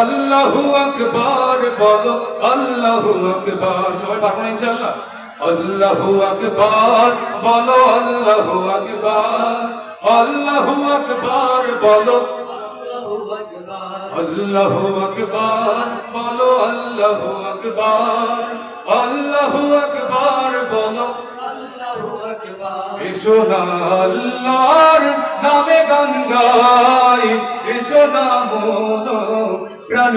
আল্লাহু আকবার বলো, আল্লাহু আকবার। সবাই পারব ইনশাআল্লাহ? আল্লাহু আকবার বলো, আল্লাহু আকবার। আল্লাহু আকবার বলো, আল্লাহু আকবার বলো, আল্লাহু আকবার। আল্লাহু আকবার বলো, এসো না আল্লাহর নামে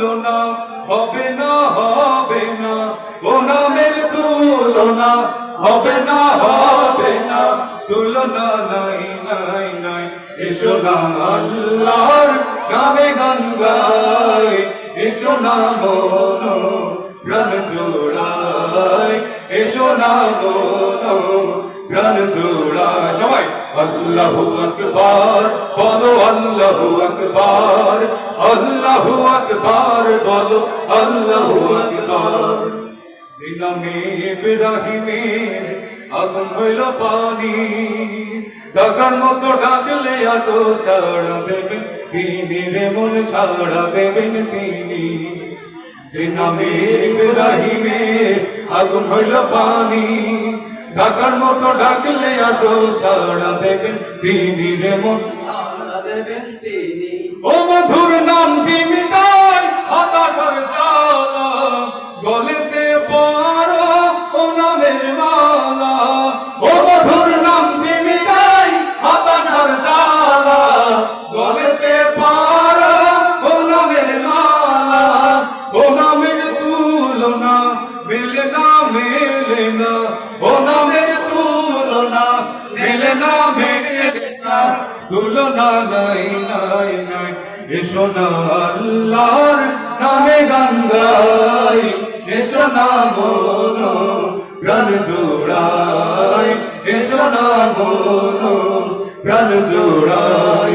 তুলনা হবে না হবে না। ও নামের তুলনা হবে না হবে না। তুলনা নাই নাই নাই। এসো না আল্লাহর নামে গান গাই। এসো না মন, প্রাণ জোড়াই। এসো না মন, প্রাণ জোড়াই। সবাই। আল্লাহু আকবার, বলো আল্লাহু আকবার আল্লাহু আকবার, বলো আল্লাহু আকবার। জিনামে ইব্রাহিমের আগুন হইল পানি ডাকার মতো ডাকলে আছো সাড়া দেবেন তিনি রে মন, সাড়া দেবেন তিনি। যে নামে ইব্রাহিমের আগুন হইল পানি ডাকার মতো ডাকলে আছো সারা দেবেন তিনি রে মন। সারা দেবেন তিনি ও মধুর নাম মিটাই মেলে না মেলে না ও নামের তুলনা মেলে না মেলে এসো না আল্লাহর নামে গান জোড়াই, এসো না মন, প্রাণ জোড়াই।